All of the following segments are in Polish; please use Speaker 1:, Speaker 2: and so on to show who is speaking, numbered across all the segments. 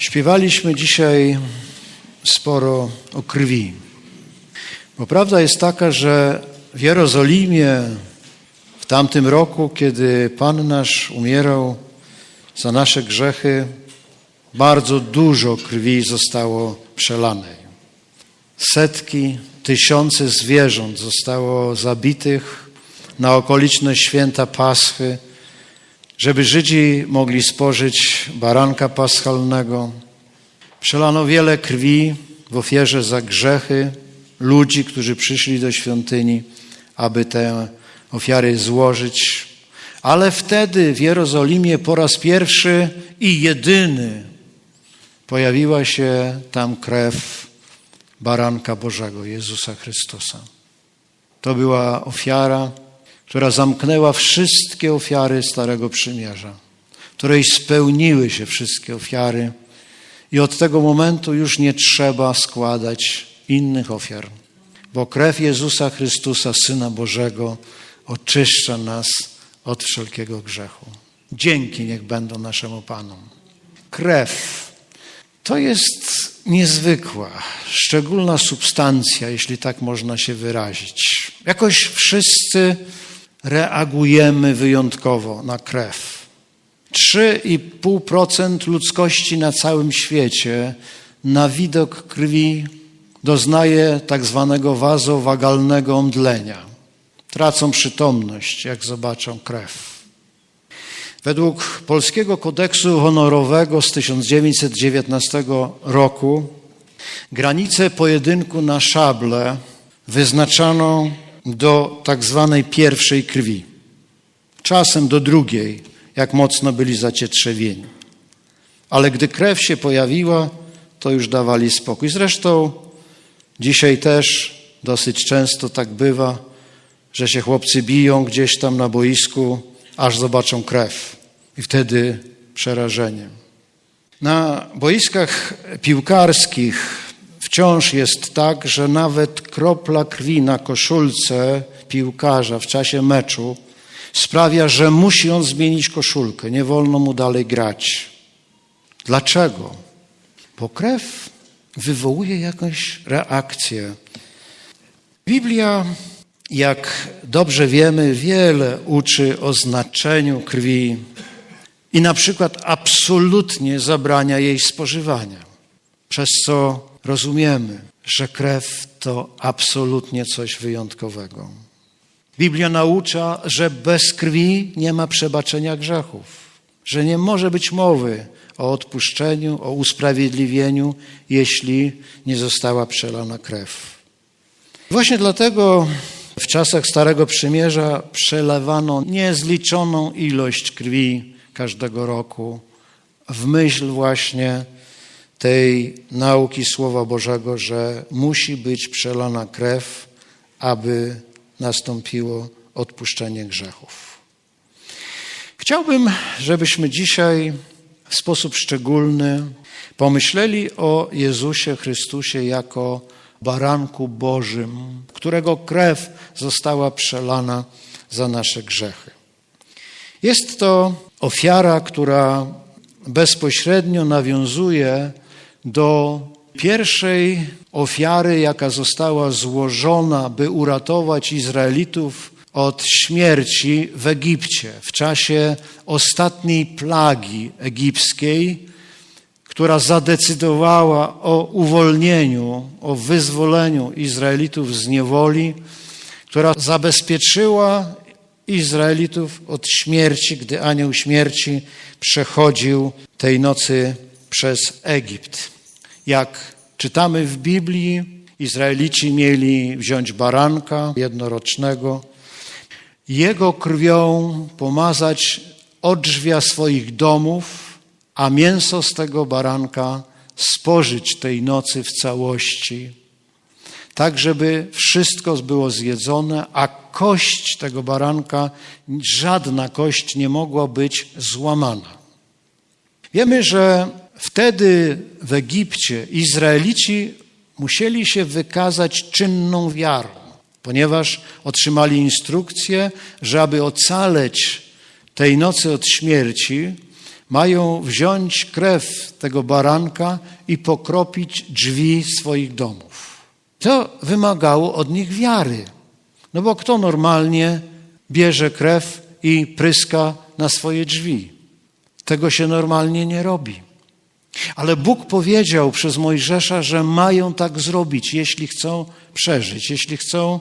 Speaker 1: Śpiewaliśmy dzisiaj sporo o krwi. Bo prawda jest taka, że w Jerozolimie w tamtym roku, kiedy Pan nasz umierał za nasze grzechy, bardzo dużo krwi zostało przelanej. Setki, tysiące zwierząt zostało zabitych na okoliczność święta Paschy, żeby Żydzi mogli spożyć baranka paschalnego. Przelano wiele krwi w ofierze za grzechy ludzi, którzy przyszli do świątyni, aby te ofiary złożyć. Ale wtedy w Jerozolimie po raz pierwszy i jedyny pojawiła się tam krew baranka Bożego, Jezusa Chrystusa. To była ofiara, która zamknęła wszystkie ofiary Starego Przymierza, której spełniły się wszystkie ofiary i od tego momentu już nie trzeba składać innych ofiar, bo krew Jezusa Chrystusa, Syna Bożego, oczyszcza nas od wszelkiego grzechu. Dzięki niech będą naszemu Panu. Krew to jest niezwykła, szczególna substancja, jeśli tak można się wyrazić. Jakoś wszyscy reagujemy wyjątkowo na krew. 3,5% ludzkości na całym świecie na widok krwi doznaje tak zwanego wazowagalnego omdlenia. Tracą przytomność, jak zobaczą krew. Według Polskiego Kodeksu Honorowego z 1919 roku granice pojedynku na szable wyznaczano do tak zwanej pierwszej krwi, czasem do drugiej, jak mocno byli zacietrzewieni. Ale gdy krew się pojawiła, to już dawali spokój. Zresztą dzisiaj też dosyć często tak bywa, że się chłopcy biją gdzieś tam na boisku, aż zobaczą krew. I wtedy przerażenie. Na boiskach piłkarskich wciąż jest tak, że nawet kropla krwi na koszulce piłkarza w czasie meczu sprawia, że musi on zmienić koszulkę. Nie wolno mu dalej grać. Dlaczego? Bo krew wywołuje jakąś reakcję. Biblia, jak dobrze wiemy, wiele uczy o znaczeniu krwi i na przykład absolutnie zabrania jej spożywania, przez co rozumiemy, że krew to absolutnie coś wyjątkowego. Biblia naucza, że bez krwi nie ma przebaczenia grzechów, że nie może być mowy o odpuszczeniu, o usprawiedliwieniu, jeśli nie została przelana krew. Właśnie dlatego w czasach Starego Przymierza przelewano niezliczoną ilość krwi każdego roku w myśl właśnie tej nauki Słowa Bożego, że musi być przelana krew, aby nastąpiło odpuszczenie grzechów. Chciałbym, żebyśmy dzisiaj w sposób szczególny pomyśleli o Jezusie Chrystusie jako baranku Bożym, którego krew została przelana za nasze grzechy. Jest to ofiara, która bezpośrednio nawiązuje do pierwszej ofiary, jaka została złożona, by uratować Izraelitów od śmierci w Egipcie w czasie ostatniej plagi egipskiej, która zadecydowała o uwolnieniu, o wyzwoleniu Izraelitów z niewoli, która zabezpieczyła Izraelitów od śmierci, gdy anioł śmierci przechodził tej nocy przez Egipt. Jak czytamy w Biblii, Izraelici mieli wziąć baranka jednorocznego, jego krwią pomazać odrzwia swoich domów, a mięso z tego baranka spożyć tej nocy w całości, tak żeby wszystko było zjedzone, a kość tego baranka, żadna kość nie mogła być złamana. Wiemy, że wtedy w Egipcie Izraelici musieli się wykazać czynną wiarą, ponieważ otrzymali instrukcję, że aby ocaleć tej nocy od śmierci, mają wziąć krew tego baranka i pokropić drzwi swoich domów. To wymagało od nich wiary. No bo kto normalnie bierze krew i pryska na swoje drzwi? Tego się normalnie nie robi. Ale Bóg powiedział przez Mojżesza, że mają tak zrobić, jeśli chcą przeżyć, jeśli chcą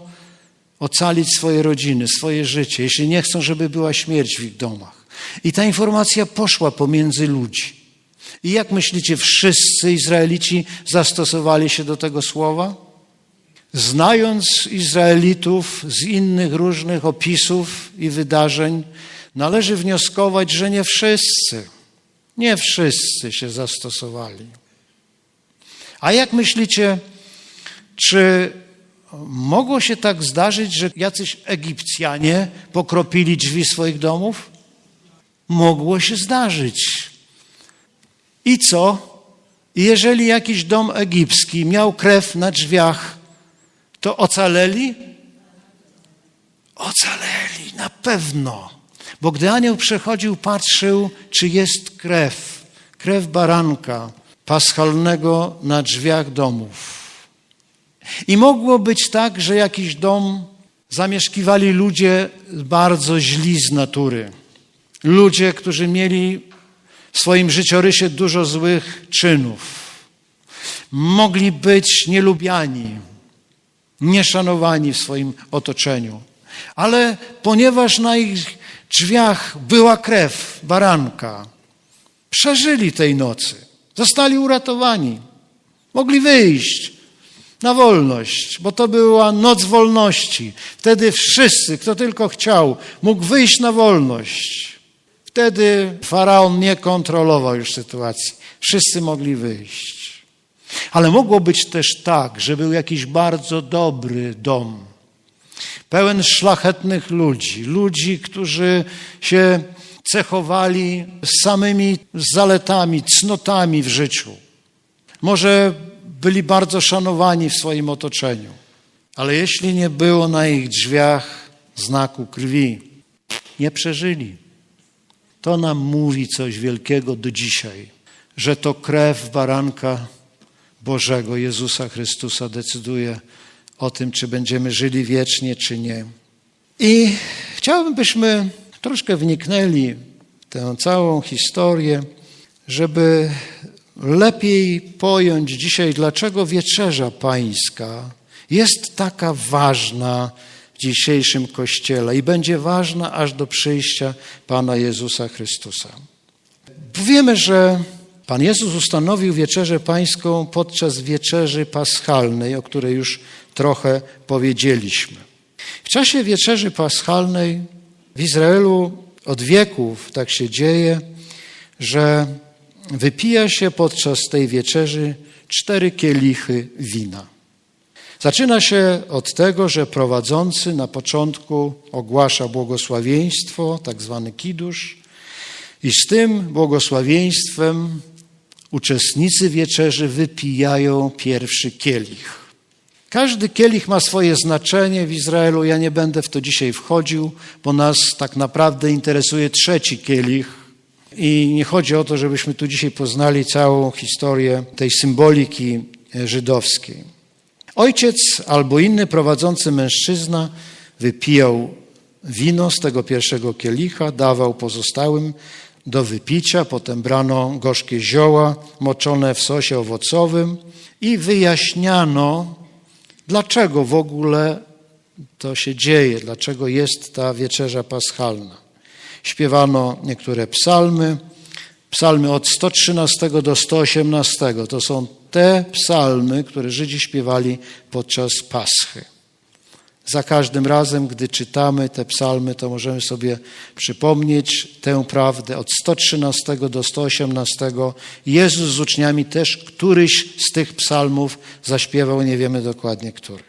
Speaker 1: ocalić swoje rodziny, swoje życie, jeśli nie chcą, żeby była śmierć w ich domach. I ta informacja poszła pomiędzy ludzi. I jak myślicie, wszyscy Izraelici zastosowali się do tego słowa? Znając Izraelitów z innych różnych opisów i wydarzeń, należy wnioskować, że nie wszyscy, nie wszyscy się zastosowali. A jak myślicie, czy mogło się tak zdarzyć, że jacyś Egipcjanie pokropili drzwi swoich domów? Mogło się zdarzyć. I co? Jeżeli jakiś dom egipski miał krew na drzwiach, to ocaleli? Ocaleli, na pewno. Bo gdy anioł przechodził, patrzył, czy jest krew, krew baranka paschalnego na drzwiach domów. I mogło być tak, że jakiś dom zamieszkiwali ludzie bardzo źli z natury. Ludzie, którzy mieli w swoim życiorysie dużo złych czynów. Mogli być nielubiani, nieszanowani w swoim otoczeniu. Ale ponieważ na ich drzwiach była krew baranka, przeżyli tej nocy, zostali uratowani, mogli wyjść na wolność, bo to była noc wolności. Wtedy wszyscy, kto tylko chciał, mógł wyjść na wolność. Wtedy faraon nie kontrolował już sytuacji. Wszyscy mogli wyjść. Ale mogło być też tak, że był jakiś bardzo dobry dom, pełen szlachetnych ludzi, ludzi, którzy się cechowali samymi zaletami, cnotami w życiu. Może byli bardzo szanowani w swoim otoczeniu, ale jeśli nie było na ich drzwiach znaku krwi, nie przeżyli. To nam mówi coś wielkiego do dzisiaj, że to krew baranka Bożego Jezusa Chrystusa decyduje o tym, czy będziemy żyli wiecznie, czy nie. I chciałbym, byśmy troszkę wniknęli w tę całą historię, żeby lepiej pojąć dzisiaj, dlaczego wieczerza pańska jest taka ważna w dzisiejszym Kościele i będzie ważna aż do przyjścia Pana Jezusa Chrystusa. Wiemy, że Pan Jezus ustanowił wieczerzę pańską podczas wieczerzy paschalnej, o której już trochę powiedzieliśmy. W czasie wieczerzy paschalnej w Izraelu od wieków tak się dzieje, że wypija się podczas tej wieczerzy cztery kielichy wina. Zaczyna się od tego, że prowadzący na początku ogłasza błogosławieństwo, tak zwany kidusz, i z tym błogosławieństwem uczestnicy wieczerzy wypijają pierwszy kielich. Każdy kielich ma swoje znaczenie w Izraelu. Ja nie będę w to dzisiaj wchodził, bo nas tak naprawdę interesuje trzeci kielich. I nie chodzi o to, żebyśmy tu dzisiaj poznali całą historię tej symboliki żydowskiej. Ojciec albo inny prowadzący mężczyzna wypijał wino z tego pierwszego kielicha, dawał pozostałym do wypicia, potem brano gorzkie zioła moczone w sosie owocowym i wyjaśniano, dlaczego w ogóle to się dzieje, dlaczego jest ta wieczerza paschalna. Śpiewano niektóre psalmy, psalmy od 113 do 118. To są te psalmy, które Żydzi śpiewali podczas Paschy. Za każdym razem, gdy czytamy te psalmy, to możemy sobie przypomnieć tę prawdę. Od 113 do 118 Jezus z uczniami też któryś z tych psalmów zaśpiewał, nie wiemy dokładnie który.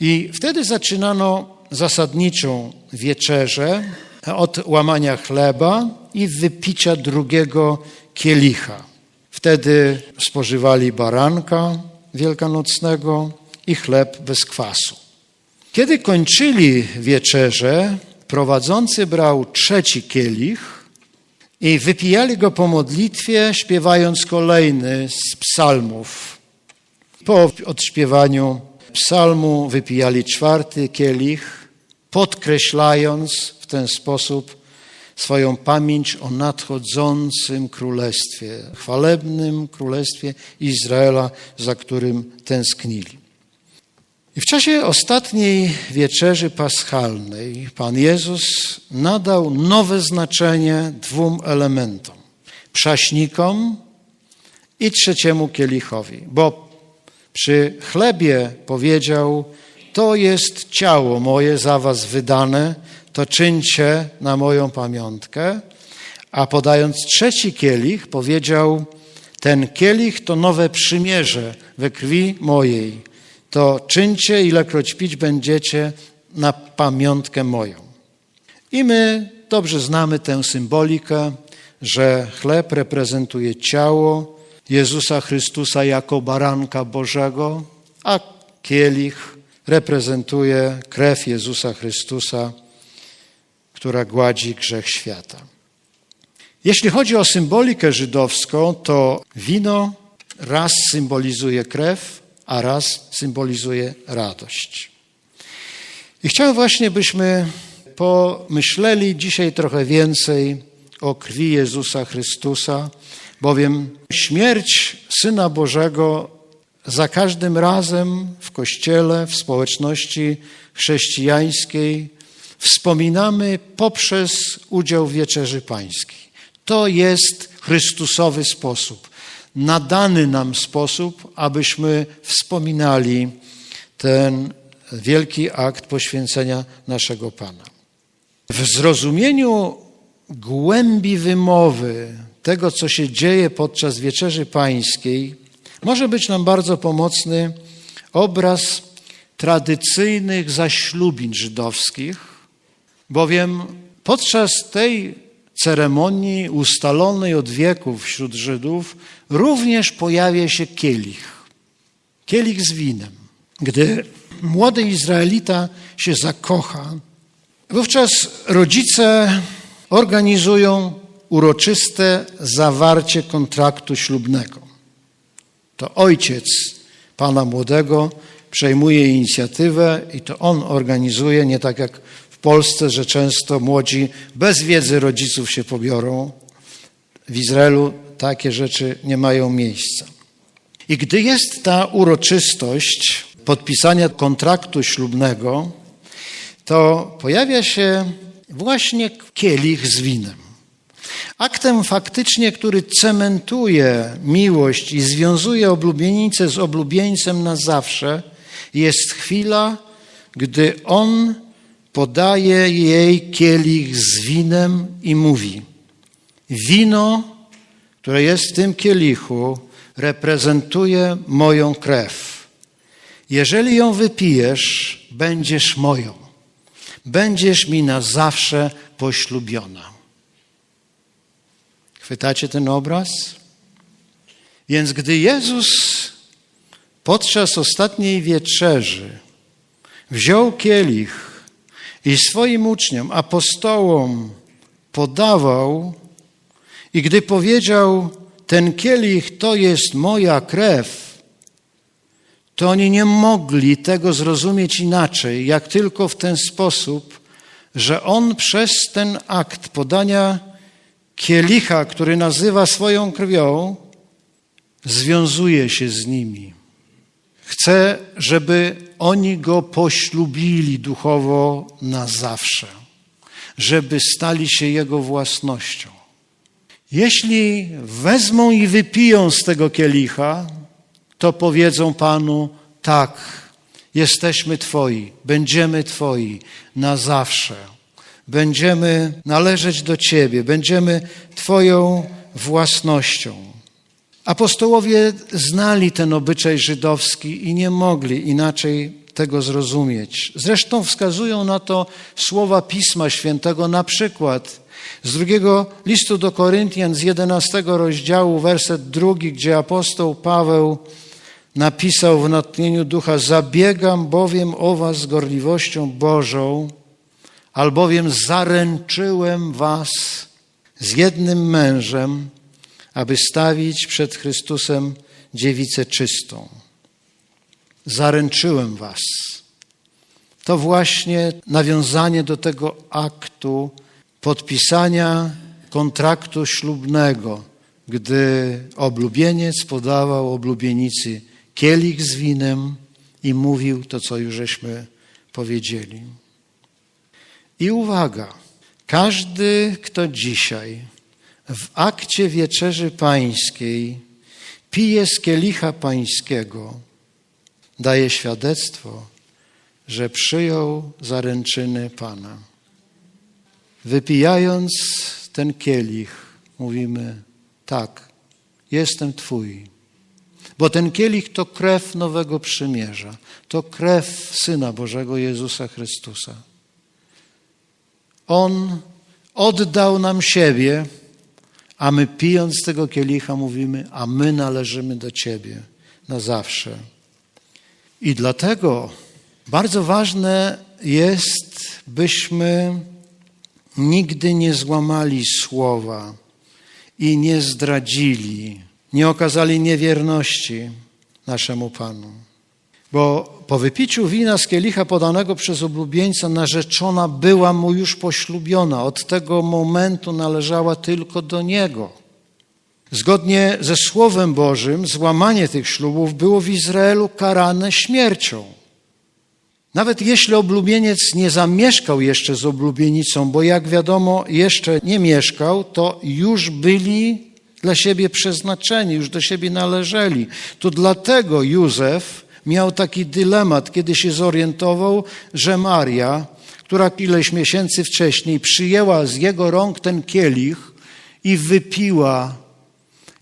Speaker 1: I wtedy zaczynano zasadniczą wieczerzę od łamania chleba i wypicia drugiego kielicha. Wtedy spożywali baranka wielkanocnego i chleb bez kwasu. Kiedy kończyli wieczerzę, prowadzący brał trzeci kielich I wypijali go po modlitwie, śpiewając kolejny z psalmów. Po odśpiewaniu psalmu wypijali czwarty kielich, podkreślając w ten sposób swoją pamięć o nadchodzącym królestwie, chwalebnym królestwie Izraela, za którym tęsknili. I w czasie ostatniej wieczerzy paschalnej Pan Jezus nadał nowe znaczenie dwóm elementom: prześnikom i trzeciemu kielichowi, bo przy chlebie powiedział: To jest ciało moje za was wydane, to czyńcie na moją pamiątkę. A podając trzeci kielich, powiedział: Ten kielich to nowe przymierze we krwi mojej. To czyńcie, ilekroć pić będziecie na pamiątkę moją. I my dobrze znamy tę symbolikę, że chleb reprezentuje ciało Jezusa Chrystusa jako baranka Bożego, a kielich reprezentuje krew Jezusa Chrystusa, która gładzi grzech świata. Jeśli chodzi o symbolikę żydowską, to wino raz symbolizuje krew, a raz symbolizuje radość. I chciałem właśnie, byśmy pomyśleli dzisiaj trochę więcej o krwi Jezusa Chrystusa, bowiem śmierć Syna Bożego za każdym razem w Kościele, w społeczności chrześcijańskiej wspominamy poprzez udział w Wieczerzy Pańskiej. To jest Chrystusowy sposób, nadany nam sposób, abyśmy wspominali ten wielki akt poświęcenia naszego Pana. W zrozumieniu głębi wymowy tego, co się dzieje podczas Wieczerzy Pańskiej, może być nam bardzo pomocny obraz tradycyjnych zaślubin żydowskich, bowiem podczas tej ceremonii ustalonej od wieków wśród Żydów również pojawia się kielich. Kielich z winem. Gdy młody Izraelita się zakocha, wówczas rodzice organizują uroczyste zawarcie kontraktu ślubnego. To ojciec pana młodego przejmuje inicjatywę i to on organizuje, nie tak jak Polsce, że często młodzi bez wiedzy rodziców się pobiorą. W Izraelu takie rzeczy nie mają miejsca. I gdy jest ta uroczystość podpisania kontraktu ślubnego, to pojawia się właśnie kielich z winem. Aktem faktycznie, który cementuje miłość i związuje oblubienicę z oblubieńcem na zawsze, jest chwila, gdy on podaje jej kielich z winem i mówi: Wino, które jest w tym kielichu, reprezentuje moją krew. Jeżeli ją wypijesz, będziesz moją. Będziesz mi na zawsze poślubiona. Chwytacie ten obraz? Więc gdy Jezus podczas ostatniej wieczerzy wziął kielich i swoim uczniom, apostołom podawał, i gdy powiedział, ten kielich to jest moja krew, to oni nie mogli tego zrozumieć inaczej, jak tylko w ten sposób, że on przez ten akt podania kielicha, który nazywa swoją krwią, związuje się z nimi. Chce, żeby oni go poślubili duchowo na zawsze, żeby stali się jego własnością. Jeśli wezmą i wypiją z tego kielicha, to powiedzą Panu: tak, jesteśmy Twoi, będziemy Twoi na zawsze. Będziemy należeć do Ciebie, będziemy Twoją własnością. Apostołowie znali ten obyczaj żydowski i nie mogli inaczej tego zrozumieć. Zresztą wskazują na to słowa Pisma Świętego, na przykład z drugiego listu do Koryntian, z jedenastego rozdziału, werset drugi, gdzie apostoł Paweł napisał w natchnieniu ducha: Zabiegam bowiem o Was z gorliwością Bożą, albowiem zaręczyłem Was z jednym mężem, aby stawić przed Chrystusem dziewicę czystą. Zaręczyłem was. To właśnie nawiązanie do tego aktu podpisania kontraktu ślubnego, gdy oblubieniec podawał oblubienicy kielich z winem i mówił to, co już żeśmy powiedzieli. I uwaga, każdy, kto dzisiaj w akcie wieczerzy pańskiej pije z kielicha pańskiego, daje świadectwo, że przyjął zaręczyny Pana. Wypijając ten kielich, mówimy: Tak, jestem Twój. Bo ten kielich to krew nowego przymierza, to krew Syna Bożego Jezusa Chrystusa. On oddał nam siebie, a my pijąc z tego kielicha mówimy, a my należymy do Ciebie na zawsze. I dlatego bardzo ważne jest, byśmy nigdy nie złamali słowa i nie zdradzili, nie okazali niewierności naszemu Panu. Bo po wypiciu wina z kielicha podanego przez oblubieńca narzeczona była mu już poślubiona. Od tego momentu należała tylko do niego. Zgodnie ze Słowem Bożym, złamanie tych ślubów było w Izraelu karane śmiercią. Nawet jeśli oblubieniec nie zamieszkał jeszcze z oblubienicą, bo jak wiadomo, jeszcze nie mieszkał, to już byli dla siebie przeznaczeni, już do siebie należeli. To dlatego Józef miał taki dylemat, kiedy się zorientował, że Maria, która ileś miesięcy wcześniej przyjęła z jego rąk ten kielich i wypiła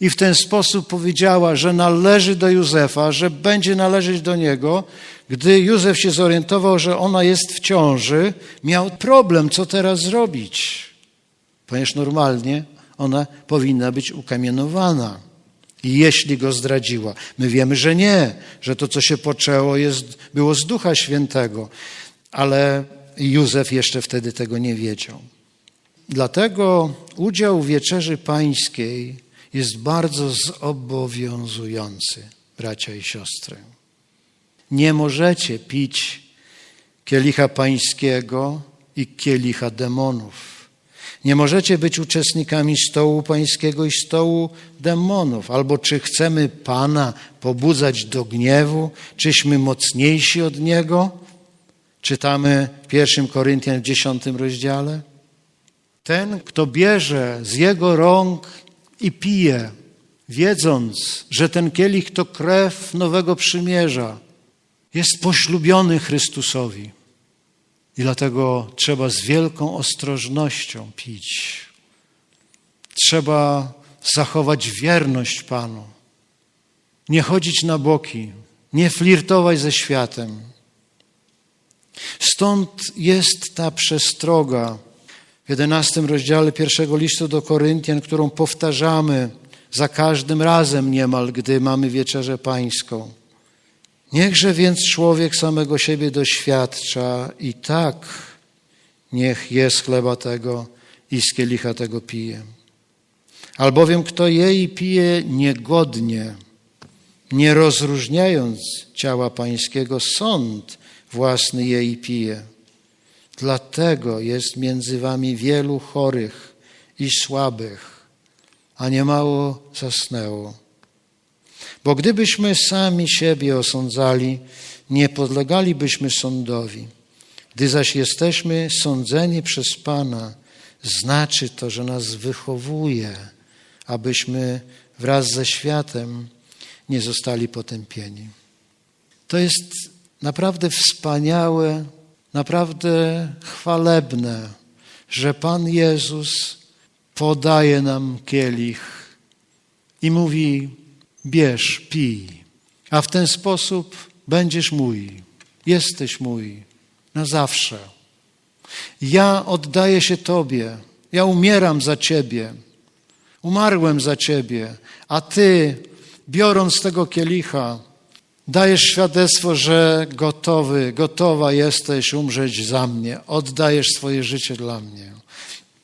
Speaker 1: i w ten sposób powiedziała, że należy do Józefa, że będzie należeć do niego. Gdy Józef się zorientował, że ona jest w ciąży, miał problem, co teraz zrobić, ponieważ normalnie ona powinna być ukamienowana. Jeśli go zdradziła, my wiemy, że nie, że to, co się poczęło, jest, było z Ducha Świętego, ale Józef jeszcze wtedy tego nie wiedział. Dlatego udział w wieczerzy pańskiej jest bardzo zobowiązujący, bracia i siostry. Nie możecie pić kielicha pańskiego i kielicha demonów. Nie możecie być uczestnikami stołu pańskiego i stołu demonów. Albo czy chcemy Pana pobudzać do gniewu, czyśmy mocniejsi od Niego? Czytamy w 1 Koryntian w 10 rozdziale. Ten, kto bierze z Jego rąk i pije, wiedząc, że ten kielich to krew nowego przymierza, jest poślubiony Chrystusowi. I dlatego trzeba z wielką ostrożnością pić. Trzeba zachować wierność Panu. Nie chodzić na boki, nie flirtować ze światem. Stąd jest ta przestroga w jedenastym rozdziale pierwszego listu do Koryntian, którą powtarzamy za każdym razem niemal, gdy mamy wieczerzę pańską. Niechże więc człowiek samego siebie doświadcza i tak niech jest chleba tego i z kielicha tego pije. Albowiem kto je i pije niegodnie, nie rozróżniając ciała pańskiego, sąd własny je i pije. Dlatego jest między wami wielu chorych i słabych, a niemało zasnęło. Bo gdybyśmy sami siebie osądzali, nie podlegalibyśmy sądowi. Gdy zaś jesteśmy sądzeni przez Pana, znaczy to, że nas wychowuje, abyśmy wraz ze światem nie zostali potępieni. To jest naprawdę wspaniałe, naprawdę chwalebne, że Pan Jezus podaje nam kielich i mówi: bierz, pij, a w ten sposób będziesz mój, jesteś mój na zawsze. Ja oddaję się Tobie, ja umieram za Ciebie, umarłem za Ciebie, a Ty, biorąc tego kielicha, dajesz świadectwo, że gotowy, gotowa jesteś umrzeć za mnie, oddajesz swoje życie dla mnie.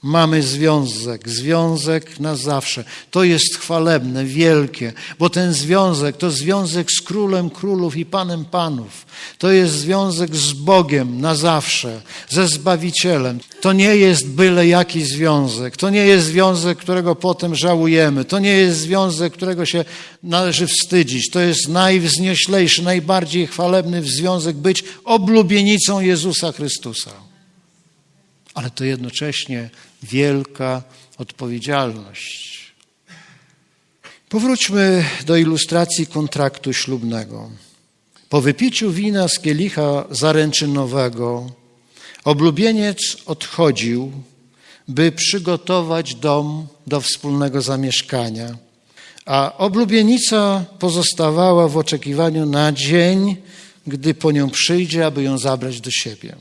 Speaker 1: Mamy związek, związek na zawsze. To jest chwalebne, wielkie, bo ten związek to związek z Królem Królów i Panem Panów. To jest związek z Bogiem na zawsze, ze Zbawicielem. To nie jest byle jaki związek. To nie jest związek, którego potem żałujemy. To nie jest związek, którego się należy wstydzić. To jest najwznioślejszy, najbardziej chwalebny związek być oblubienicą Jezusa Chrystusa ale to jednocześnie wielka odpowiedzialność. Powróćmy do ilustracji kontraktu ślubnego. Po wypiciu wina z kielicha zaręczynowego oblubieniec odchodził, by przygotować dom do wspólnego zamieszkania, a oblubienica pozostawała w oczekiwaniu na dzień, gdy po nią przyjdzie, aby ją zabrać do siebie.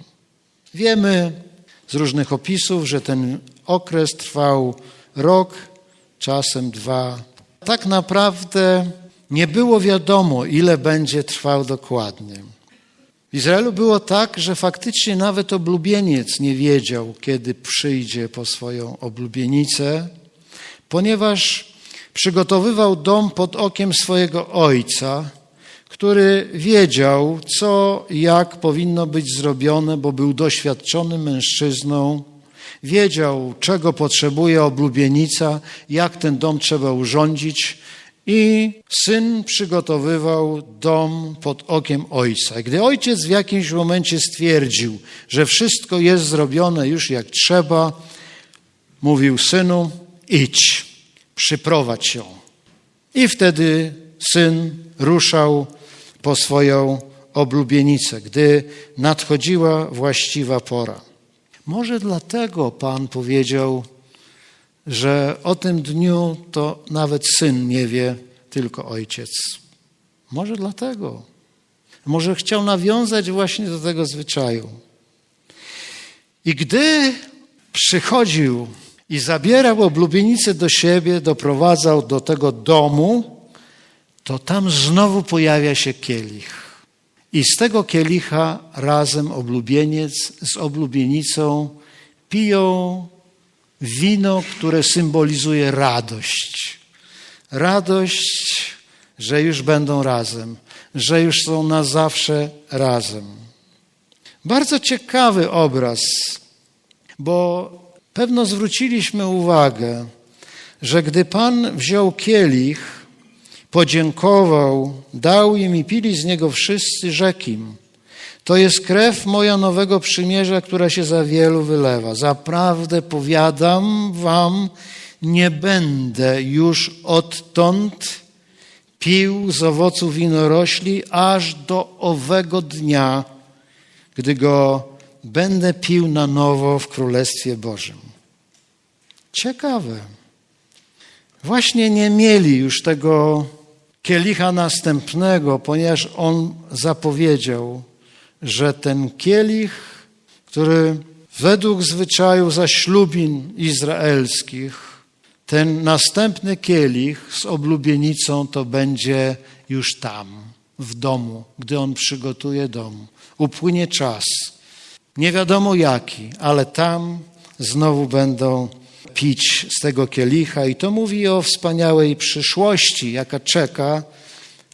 Speaker 1: Wiemy, z różnych opisów, że ten okres trwał rok, czasem dwa. Tak naprawdę nie było wiadomo, ile będzie trwał dokładnie. W Izraelu było tak, że faktycznie nawet oblubieniec nie wiedział, kiedy przyjdzie po swoją oblubienicę, ponieważ przygotowywał dom pod okiem swojego ojca, który wiedział, co jak powinno być zrobione, bo był doświadczonym mężczyzną, wiedział, czego potrzebuje oblubienica, jak ten dom trzeba urządzić. I syn przygotowywał dom pod okiem ojca. Gdy ojciec w jakimś momencie stwierdził, że wszystko jest zrobione już jak trzeba, mówił synu: idź, przyprowadź ją. I wtedy syn ruszał po swoją oblubienicę, gdy nadchodziła właściwa pora. Może dlatego Pan powiedział, że o tym dniu to nawet syn nie wie, tylko ojciec. Może dlatego. Może chciał nawiązać właśnie do tego zwyczaju. I gdy przychodził i zabierał oblubienicę do siebie, doprowadzał do tego domu, to tam znowu pojawia się kielich. I z tego kielicha razem oblubieniec z oblubienicą piją wino, które symbolizuje radość. Radość, że już będą razem, że już są na zawsze razem. Bardzo ciekawy obraz, bo pewno zwróciliśmy uwagę, że gdy Pan wziął kielich, podziękował, dał im i pili z niego wszyscy, rzekł im, to jest krew moja nowego przymierza, która się za wielu wylewa. Zaprawdę powiadam wam, nie będę już odtąd pił z owocu winorośli aż do owego dnia, gdy go będę pił na nowo w Królestwie Bożym. Ciekawe. Właśnie nie mieli już tego kielicha następnego, ponieważ on zapowiedział, że ten kielich, który według zwyczaju zaślubin izraelskich, ten następny kielich z oblubienicą to będzie już tam, w domu, gdy on przygotuje dom. Upłynie czas. Nie wiadomo jaki, ale tam znowu będą pić z tego kielicha i to mówi o wspaniałej przyszłości, jaka czeka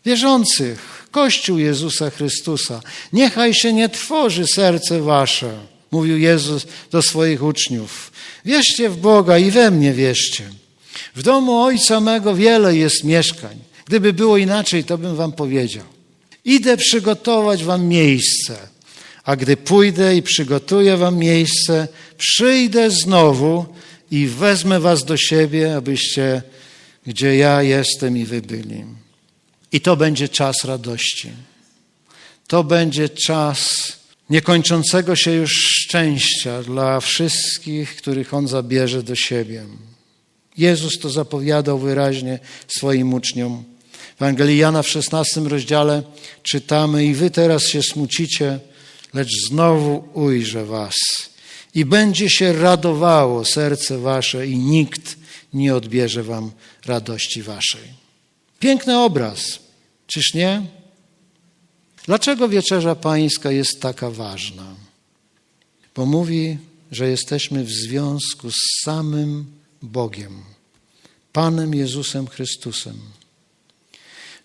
Speaker 1: wierzących, Kościół Jezusa Chrystusa. Niechaj się nie tworzy serce wasze, mówił Jezus do swoich uczniów. Wierzcie w Boga i we mnie wierzcie. W domu Ojca mego wiele jest mieszkań. Gdyby było inaczej, to bym wam powiedział. Idę przygotować wam miejsce, a gdy pójdę i przygotuję wam miejsce, przyjdę znowu i wezmę was do siebie, abyście, gdzie ja jestem i wy byli. I to będzie czas radości. To będzie czas niekończącego się już szczęścia dla wszystkich, których On zabierze do siebie. Jezus to zapowiadał wyraźnie swoim uczniom. W Ewangelii Jana w 16 rozdziale czytamy i wy teraz się smucicie, lecz znowu ujrzę was i będzie się radowało serce wasze i nikt nie odbierze wam radości waszej. Piękny obraz, czyż nie? Dlaczego wieczerza pańska jest taka ważna? Bo mówi że jesteśmy w związku z samym Bogiem, Panem Jezusem Chrystusem,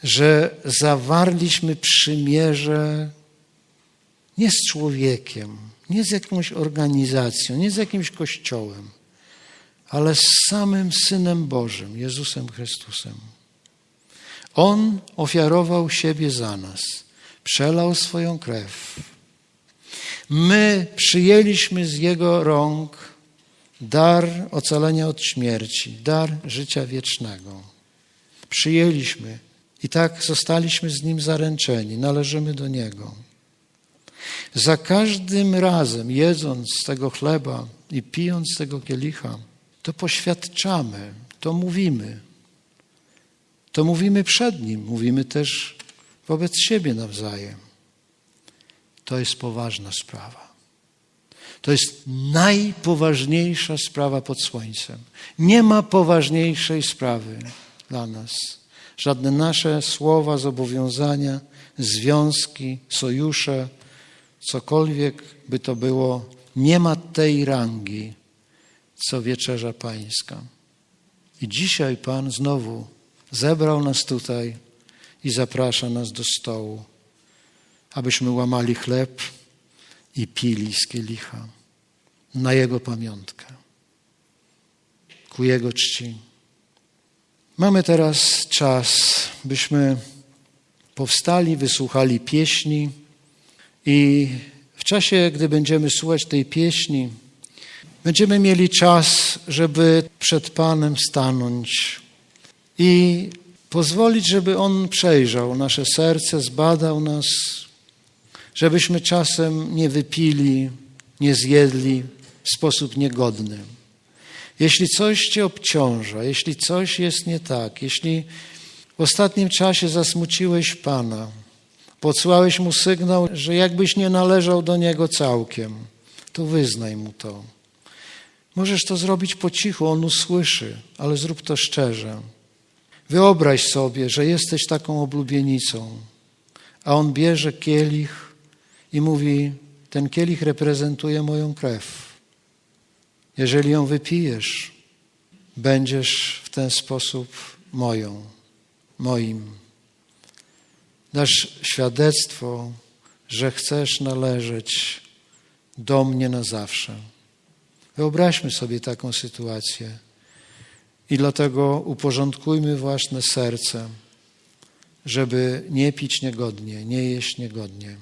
Speaker 1: że zawarliśmy przymierze nie z człowiekiem, nie z jakąś organizacją, nie z jakimś kościołem, ale z samym Synem Bożym, Jezusem Chrystusem. On ofiarował siebie za nas, przelał swoją krew. My przyjęliśmy z Jego rąk dar ocalenia od śmierci, dar życia wiecznego. Przyjęliśmy i tak zostaliśmy z Nim zaręczeni, należymy do Niego. Za każdym razem, jedząc z tego chleba i pijąc z tego kielicha, to poświadczamy, to mówimy. To mówimy przed Nim, mówimy też wobec siebie nawzajem. To jest poważna sprawa. To jest najpoważniejsza sprawa pod słońcem. Nie ma poważniejszej sprawy dla nas. Żadne nasze słowa, zobowiązania, związki, sojusze, cokolwiek by to było, nie ma tej rangi, co wieczerza pańska. I dzisiaj Pan znowu zebrał nas tutaj i zaprasza nas do stołu, abyśmy łamali chleb i pili z kielicha na Jego pamiątkę, ku Jego czci. Mamy teraz czas, byśmy powstali, wysłuchali pieśni i w czasie, gdy będziemy słuchać tej pieśni, będziemy mieli czas, żeby przed Panem stanąć i pozwolić, żeby On przejrzał nasze serce, zbadał nas, żebyśmy czasem nie wypili, nie zjedli w sposób niegodny. Jeśli coś Cię obciąża, jeśli coś jest nie tak, jeśli w ostatnim czasie zasmuciłeś Pana, podsłałeś Mu sygnał, że jakbyś nie należał do Niego całkiem, to wyznaj Mu to. Możesz to zrobić po cichu, On usłyszy, ale zrób to szczerze. Wyobraź sobie, że jesteś taką oblubienicą, a On bierze kielich i mówi, ten kielich reprezentuje moją krew. Jeżeli ją wypijesz, będziesz w ten sposób moją, moim. Dasz świadectwo, że chcesz należeć do mnie na zawsze. Wyobraźmy sobie taką sytuację i dlatego uporządkujmy własne serce, żeby nie pić niegodnie, nie jeść niegodnie.